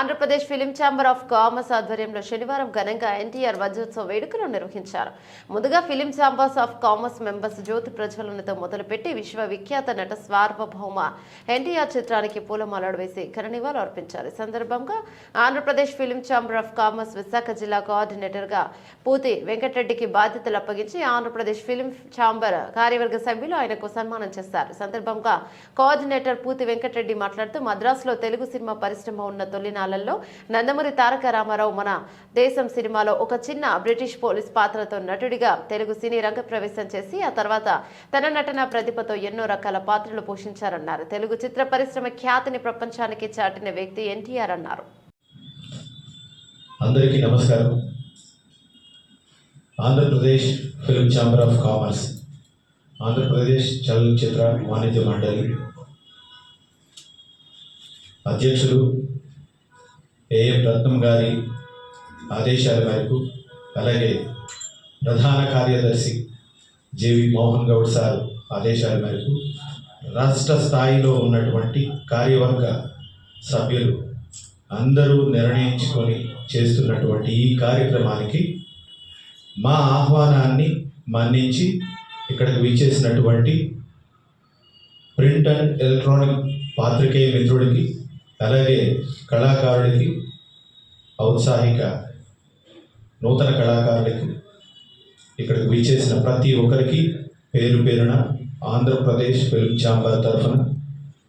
Andhra Pradesh film chamber of commerce ఆధ్వర్యంలో శనివారం ఘనంగా ఎన్టీఆర్ వజ్రోత్సవ వేడుకలు నిర్వహించారు. ముందుగా film chambers of commerce members జ్యోతి ప్రజ్వలనతో మొదలుపెట్టి విశ్వవిఖ్యాత నట స్వార్వభౌమ ఎన్టీఆర్ చిత్రానికి పూలమాలలు వేసి ఘన నివాళులు అర్పించారు. ఈ సందర్భంగా Andhra Pradesh film chamber of commerce Visakha జిల్లా కోఆర్డినేటర్గా పూతి వెంకటరెడ్డికి బాధ్యతలు అప్పగించి ఆంధ్రప్రదేశ్ ఫిలిం ఛాంబర్ కార్యవర్గ సభ్యులు ఆయనకు సన్మానం చేశారు. సందర్భంగా కోఆర్డినేటర్ పూతి వెంకటరెడ్డి మాట్లాడుతూ మద్రాసులో తెలుగు సినిమా పరిశ్రమ ఉన్న తొలినాళ్ళలో నందమూరి తారక రామారావు మన దేశం సినిమాలో ఒక చిన్న బ్రిటిష్ పోలీస్ పాత్రతో నటుడిగా తెలుగు సినీ రంగ ప్రవేశం చేసి ఆ తర్వాత తన నటన ప్రతిభతో ఎన్నో రకాల పాత్రలు పోషించారన్నారు. తెలుగు చిత్ర పరిశ్రమ ఖ్యాతిని ప్రపంచానికి చాటిన వ్యక్తి ఎన్టీఆర్ అన్నారు. అందరికీ నమస్కారం. Andhra Pradesh film chamber of commerce Andhra Pradesh చలనచిత్ర వాణిజ్య మండలి అధ్యక్షులు ఏఎం రత్నం గారి ఆదేశాల మేరకు అలాగే ప్రధాన కార్యదర్శి జేవి మోహన్ గౌడ్ సార్ ఆదేశాల మేరకు రాష్ట్ర స్థాయిలో ఉన్నటువంటి కార్యవర్గ సభ్యులు అందరూ నిర్ణయించుకొని చేస్తున్నటువంటి ఈ కార్యక్రమానికి మా ఆహ్వానాన్ని మన్నించి ఇక్కడికి విచ్చేసినటువంటి ప్రింట్ అండ్ ఎలక్ట్రానిక్ పాత్రికేయ మిత్రుడికి అలాగే కళాకారుడికి ఔత్సాహిక నూతన కళాకారుడికి ఇక్కడికి విచ్చేసిన ప్రతి ఒక్కరికి పేరు పేరున ఆంధ్రప్రదేశ్ ఫిల్మ్ ఛాంబర్ తరఫున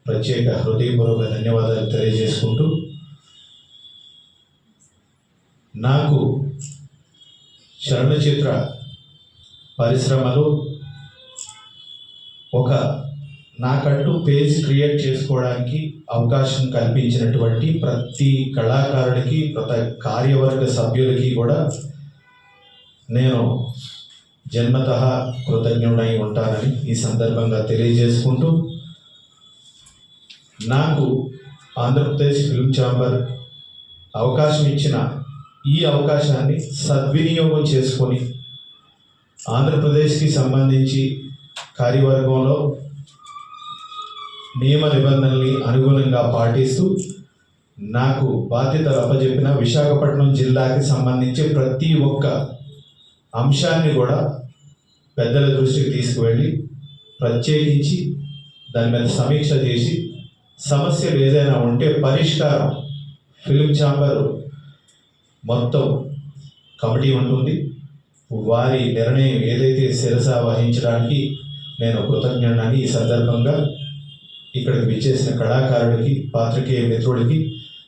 ప్రత్యేక హృదయపూర్వక ధన్యవాదాలు తెలియజేసుకుంటూ నాకు చలనచిత్ర పరిశ్రమలో ఒక నాకంటూ పేజ్ క్రియేట్ చేసుకోవడానికి అవకాశం కల్పించినటువంటి ప్రతి కళాకారుడికి ప్రతి కార్యవర్గ సభ్యులకి కూడా నేను జన్మత కృతజ్ఞుడై ఉంటానని ఈ సందర్భంగా తెలియజేసుకుంటూ నాకు ఆంధ్రప్రదేశ్ ఫిల్మ్ ఛాంబర్ అవకాశం ఇచ్చిన ఈ అవకాశాన్ని సద్వినియోగం చేసుకొని ఆంధ్రప్రదేశ్కి సంబంధించి కార్యవర్గంలో నియమ నిబంధనల్ని అనుగుణంగా పాటిస్తూ నాకు బాధ్యతలు అప్పజెప్పిన విశాఖపట్నం జిల్లాకి సంబంధించి ప్రతి ఒక్క అంశాన్ని కూడా పెద్దల దృష్టికి తీసుకువెళ్ళి ప్రత్యేకించి దాని మీద సమీక్ష చేసి సమస్యలు ఏదైనా ఉంటే పరిష్కారం ఫిలిం ఛాంబర్ మొత్తం కమిటీ ఉంటుంది. వారి నిర్ణయం ఏదైతే శిరస వహించడానికి నేను కృతజ్ఞనని ఈ సందర్భంగా ఇక్కడికి విచ్చేసిన కళాకారుడికి పాత్రికేయ మిత్రుడికి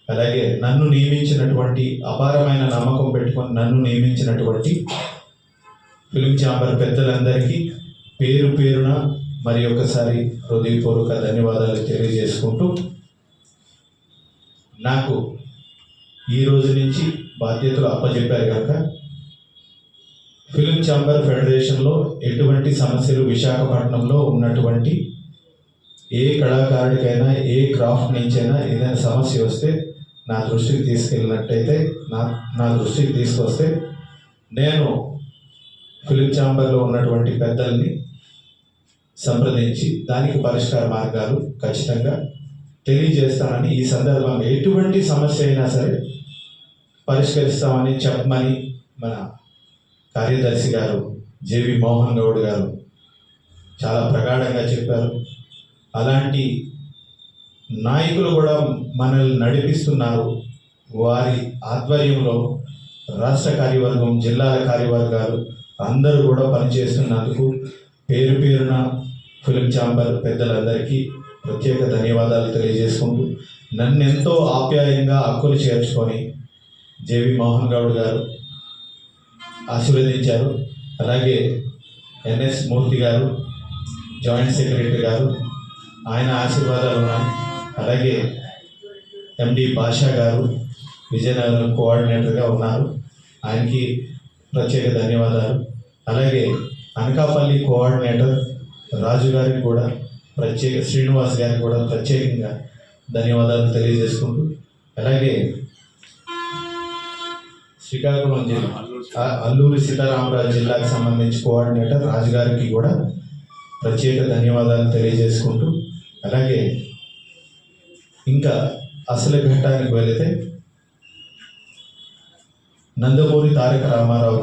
అలాగే నన్ను నియమించినటువంటి అపారమైన నమ్మకం పెట్టుకొని నన్ను నియమించినటువంటి ఫిలిం ఛాంబర్ పెద్దలందరికీ పేరు పేరున మరి ఒకసారి హృదయపూర్వక ధన్యవాదాలు తెలియజేసుకుంటూ నాకు ఈ రోజు నుంచి బాధ్యతలు అప్పచెప్పారు కనుక ఫిలిం ఛాంబర్ ఫెడరేషన్లో ఎటువంటి సమస్యలు విశాఖపట్నంలో ఉన్నటువంటి ఏ కళాకారుడికైనా ఏ క్రాఫ్ట్ నుంచైనా ఏదైనా సమస్య వస్తే నా దృష్టికి తీసుకెళ్ళినట్టయితే నా నా దృష్టికి తీసుకొస్తే నేను ఫిలిప్ ఛాంబర్లో ఉన్నటువంటి పెద్దల్ని సంప్రదించి దానికి పరిష్కార మార్గాలు ఖచ్చితంగా తెలియజేస్తానని ఈ సందర్భంగా ఎటువంటి సమస్య అయినా సరే పరిష్కరిస్తామని చెప్పమని మన కార్యదర్శి గారు జేవి మోహన్ గౌడ్ గారు చాలా ప్రగాఢంగా చెప్పారు. అలాంటి నాయకులు కూడా మనల్ని నడిపిస్తున్నారు. వారి ఆధ్వర్యంలో రాష్ట్ర కార్యవర్గం జిల్లాల కార్యవర్గాలు అందరూ కూడా పనిచేస్తున్నందుకు పేరు పేరున ఫిలిం ఛాంబర్ పెద్దలందరికీ ప్రత్యేక ధన్యవాదాలు తెలియజేసుకుంటూ నన్ను ఎంతో ఆప్యాయంగా హక్కులు చేర్చుకొని జేవి మోహన్ గౌడ్ గారు ఆశీర్వదించారు. అలాగే ఎన్ఎస్ మూర్తి గారు జాయింట్ సెక్రటరీ గారు ఆయన ఆశీర్వాదాలు ఉన్నాయి. అలాగే ఎండి భాషా గారు విజయనగరం కోఆర్డినేటర్గా ఉన్నారు. ఆయనకి ప్రత్యేక ధన్యవాదాలు. అలాగే అనకాపల్లి కోఆర్డినేటర్ రాజు గారికి కూడా ప్రత్యేక శ్రీనివాస్ గారికి కూడా ప్రత్యేకంగా ధన్యవాదాలు తెలియజేసుకుంటూ అలాగే శ్రీకాకుళం జిల్లా అల్లూరి సీతారామరాజు జిల్లాకు సంబంధించి కోఆర్డినేటర్ రాజు గారికి కూడా ప్రత్యేక ధన్యవాదాలు తెలియజేసుకుంటూ అలాగే ఇంకా అసలు ఘట్టానికి వెళితే నందమూరి తారక రామారావు గారు